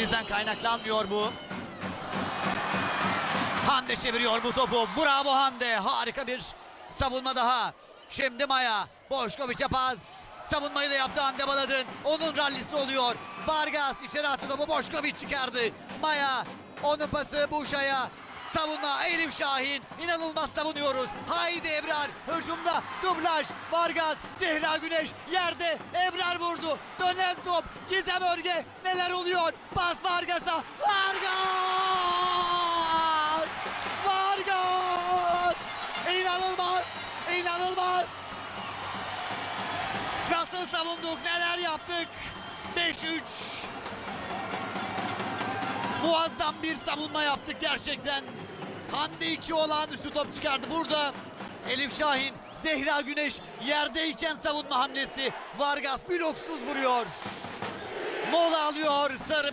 Bizden kaynaklanmıyor bu. Hande çeviriyor bu topu. Bravo Hande. Harika bir savunma daha. Şimdi Maya. Boşkoviç'e pas. Savunmayı da yaptı Hande Baladın. Onun rallisi oluyor. Vargas içeri attı topu. Boşkoviç çıkardı. Maya. Onun pası Buşa'ya. Savunma Elif Şahin. İnanılmaz savunuyoruz. Haydi Ebrar. Hücumda dublaj. Vargas. Zehra Güneş. Yerde. Ebrar. Örge. Neler oluyor? Pas Vargas'a. Vargas! Vargas! İnanılmaz! İnanılmaz! Nasıl savunduk? Neler yaptık? 5-3. Muazzam bir savunma yaptık gerçekten. Hande 2 olağanüstü top çıkardı. Burada Elif Şahin, Zehra Güneş yerdeyken savunma hamlesi. Vargas bloksuz vuruyor. Alıyor Sarı